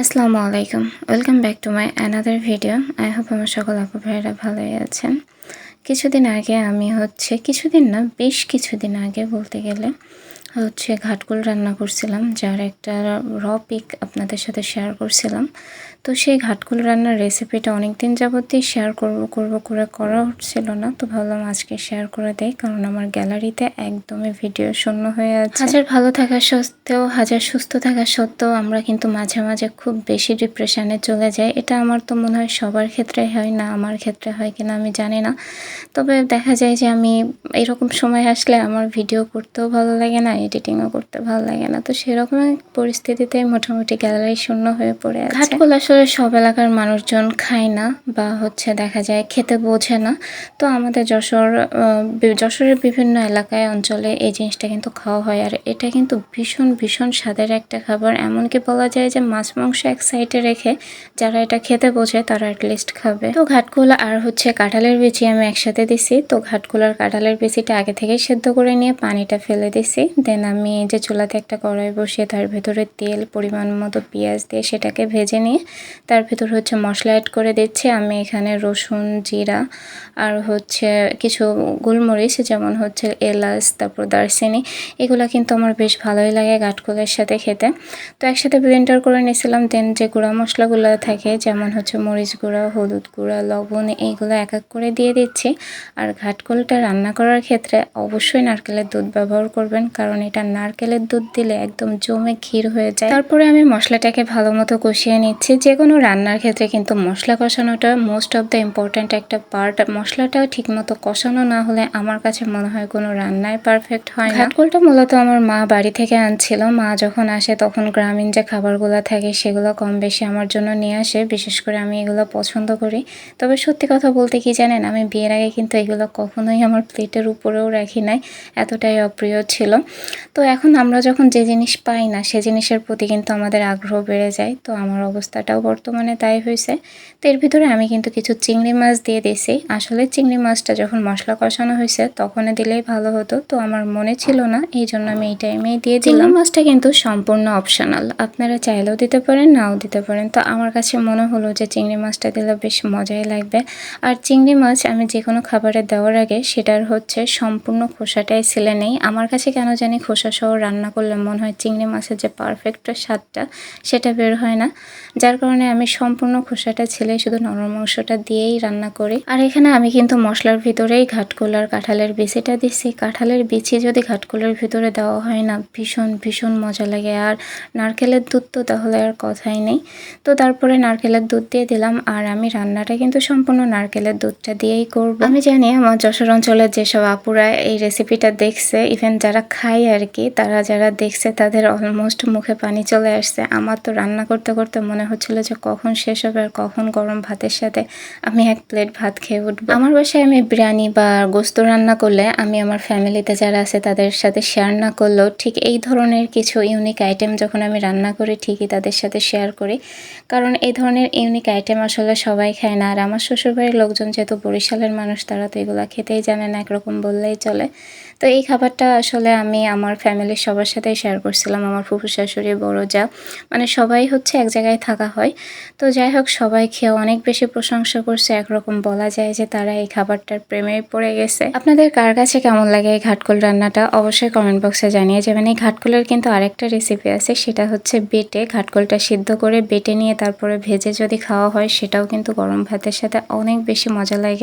আসসালামু আলাইকুম। Welcome back to my another video I hope আমার সকল আপু ভাইয়েরা ভালোই আছেন। কিছুদিন আগে আমি হচ্ছে, কিছুদিন না, বেশ কিছুদিন আগে বলতে গেলে হচ্ছে ঘাটকুল রান্না করছিলাম, যার একটা র পিক আপনাদের সাথে শেয়ার করছিলাম। তো সেই ঘাটকুল রান্নার রেসিপিটা অনেক দিন যাবতই শেয়ার করব করব করে করা হচ্ছিল না। তো ভাবলাম আজকে শেয়ার করে দেয় কারণ আমার গ্যালারিতে একদমই ভিডিও শূন্য হয়ে আছে। হাজার ভালো থাকা সত্ত্বেও, হাজার সুস্থ থাকা সত্ত্বেও আমরা কিন্তু মাঝে মাঝে খুব বেশি ডিপ্রেশানে চলে যাই। এটা আমার তো মনে হয় সবার ক্ষেত্রে হয় না, আমার ক্ষেত্রে হয় কিনা আমি জানি না। তবে দেখা যায় যে আমি এরকম সময় আসলে আমার ভিডিও করতেও ভালো লাগে না এডিটিংও করতে ভালো লাগে না। তো সেরকম পরিস্থিতিতে মোটামুটি গ্যালারি শূন্য হয়ে পড়ে আছে। ঘাটকুল আসলে সব এলাকার মানুষজন খায় না বা হচ্ছে দেখা যায় খেতে বোঝে না। তো আমাদের যশোর যশোরের বিভিন্ন এলাকায়, অঞ্চলে এই জিনিসটা কিন্তু খাওয়া হয়। আর এটা কিন্তু ভীষণ ভীষণ স্বাদের একটা খাবার। এমনকি বলা যায় যে মাছ মাংস এক সাইডে রেখে যারা এটা খেতে বোঝে, তারা অ্যাটলিস্ট খাবে। তো ঘাটকুলা আর হচ্ছে কাঁঠালের বিচি আমি একসাথে দিছি। তো ঘাটকুলার কাঁঠালের বিচিটা আগে থেকেই সেদ্ধ করে নিয়ে পানিটা ফেলে দিছি। দেন আমি যে চুলাতে একটা কড়াই বসিয়ে তার ভেতরে তেল, পরিমাণ মতো পেঁয়াজ দিয়ে সেটাকে ভেজে নিয়ে তার ভেতর হচ্ছে মশলা অ্যাড করে দিচ্ছি। আমি এখানে রসুন, জিরা আর হচ্ছে কিছু গোলমরিচ, যেমন হচ্ছে এলাচ, তারপর দারচিনি, এগুলো কিন্তু আমার বেশ ভালোই লাগে গাটকুলের সাথে খেতে। তো একসাথে ব্লেন্ডার করে নিয়েছিলাম দেন যে গুঁড়া মশলাগুলো থাকে, যেমন হচ্ছে মরিচ গুঁড়া, হলুদ গুঁড়া, লবণ এইগুলো এক এক করে দিয়ে দিচ্ছি। আর ঘাটকুলটা রান্না করার ক্ষেত্রে অবশ্যই নারকেলের দুধ ব্যবহার করবেন, কারণ এটা নারকেলের দুধ দিলে একদম জমে ক্ষীর হয়ে যায়। তারপরে আমি মশলাটাকে ভালো মতো কষিয়ে নিচ্ছি। যে কোনো রান্নার ক্ষেত্রে কিন্তু মশলা কষানোটা মোস্ট অফ দ্য ইম্পর্ট্যান্ট একটা পার্ট মশলাটাও ঠিকমতো কষানো না হলে আমার কাছে মনে হয় কোনো রান্নায় পারফেক্ট হয় না। ঘাটকুলটা মূলত আমার মা বাড়ি থেকে আনছিল। মা যখন আসে তখন গ্রামীণ যে খাবারগুলো থাকে সেগুলো কম বেশি আমার জন্য নিয়ে আসে। বিশেষ করে আমি এগুলো পছন্দ করি। তবে সত্যি কথা বলতে কি জানেন, আমি বিয়ের আগে কিন্তু এগুলো কখনোই আমার প্লেটের উপরেও রাখি নাই। এতটাই অপ্রিয় ছিল। তো এখন আমরা যখন যে জিনিস পাই না সে জিনিসের প্রতি কিন্তু আমাদের আগ্রহ বেড়ে যায়। তো আমার অবস্থাটাও বর্তমানে তাই হয়েছে। তো এর ভিতরে আমি কিন্তু কিছু চিংড়ি মাছ দিয়ে দিয়েছি। আসলে চিংড়ি মাছটা যখন মশলা কষানো হয়েছে তখন দিলেই ভালো হতো। তো আমার মনে ছিল না এই জন্য আমি এই টাইমেই দিয়ে দিলাম। মাছটা কিন্তু সম্পূর্ণ অপশনাল আপনারা চাইলেও দিতে পারেন নাও দিতে পারেন। তো আমার কাছে মনে হলো যে চিংড়ি মাছটা দিলে বেশ মজাই লাগবে। আর চিংড়ি মাছ আমি যে কোনো খাবারে দেওয়ার আগে সেটার হচ্ছে সম্পূর্ণ খোসাটাই ছিলে নেই। আমার কাছে কেন জানি খোসা সহ রান্না করলে মনে হয় চিংড়ি মাছের যে পারফেক্ট স্বাদটা, সেটা বের হয় না। যার কারণে আমি সম্পূর্ণ খোসাটা ছেলে শুধু নরম অংশটা দিয়েই রান্না করি। আর এখানে আমি কিন্তু মশলার ভিতরেই ঘাটকুলার, কাঁঠালের বিচিটা দিচ্ছি। কাঁঠালের বিচি যদি ঘাটকুলের ভিতরে দেওয়া হয় না, ভীষণ ভীষণ মজা লাগে। আর নারকেলের দুধ তো তাহলে আর কথাই নেই। তো তারপরে নারকেলের দুধ দিয়ে দিলাম। আর আমি রান্নাটা কিন্তু সম্পূর্ণ নারকেলের দুধটা দিয়েই করব। আমি জানি আমার যশোর অঞ্চলের যেসব আপুরা এই রেসিপিটা দেখছে ইভেন যারা খায় আর কি, তারা যারা দেখছে তাদের অলমোস্ট মুখে পানি চলে আসছে। আমার তো রান্না করতে করতে মনে হচ্ছিল যে কখন শেষ হবে আর কখন গরম ভাতের সাথে আমি এক প্লেট ভাত খেয়ে উঠবো। আমার বাসায় আমি বিরিয়ানি বা গোস্ত রান্না করলে আমি আমার ফ্যামিলিতে যারা আছে তাদের সাথে শেয়ার না করলেও ঠিক এই ধরনের কিছু ইউনিক আইটেম যখন আমি রান্না করি ঠিকই তাদের সাথে শেয়ার করি। কারণ এই ধরনের ইউনিক আইটেম আসলে সবাই খায় না। আর আমার শ্বশুরবাড়ির লোকজন যেহেতু বরিশালের মানুষ, তারা তো এগুলো খেতেই জানে না, একরকম বললেই চলে। তো এই খাবারটা আসলে আমি আমার ফ্যামিলির সবার সাথেই শেয়ার করছিলাম, আমার ফুফু শাশুড়ি, বড় যা। মানে সবাই হচ্ছে এক জায়গায় থাকা হয়। তো যাই হোক, সবাই খেয়ে অনেক বেশি প্রশংসা করছে। একরকম বলা যায় যে তারা এই খাবারটার প্রেমে পড়ে গেছে। আপনাদের কার কাছে কেমন লাগে এই ঘাটকুল রান্নাটা? অবশ্যই কমেন্ট বক্সে জানিয়ে যাবেন। এই ঘাটকুলের কিন্তু আরেকটা রেসিপি আছে, সেটা হচ্ছে বেটে। ঘাটকুলটা সিদ্ধ করে বেটে নিয়ে তারপরে ভেজে যদি খাওয়া হয়, সেটাও কিন্তু গরম ভাতের সাথে অনেক বেশি মজা লাগে।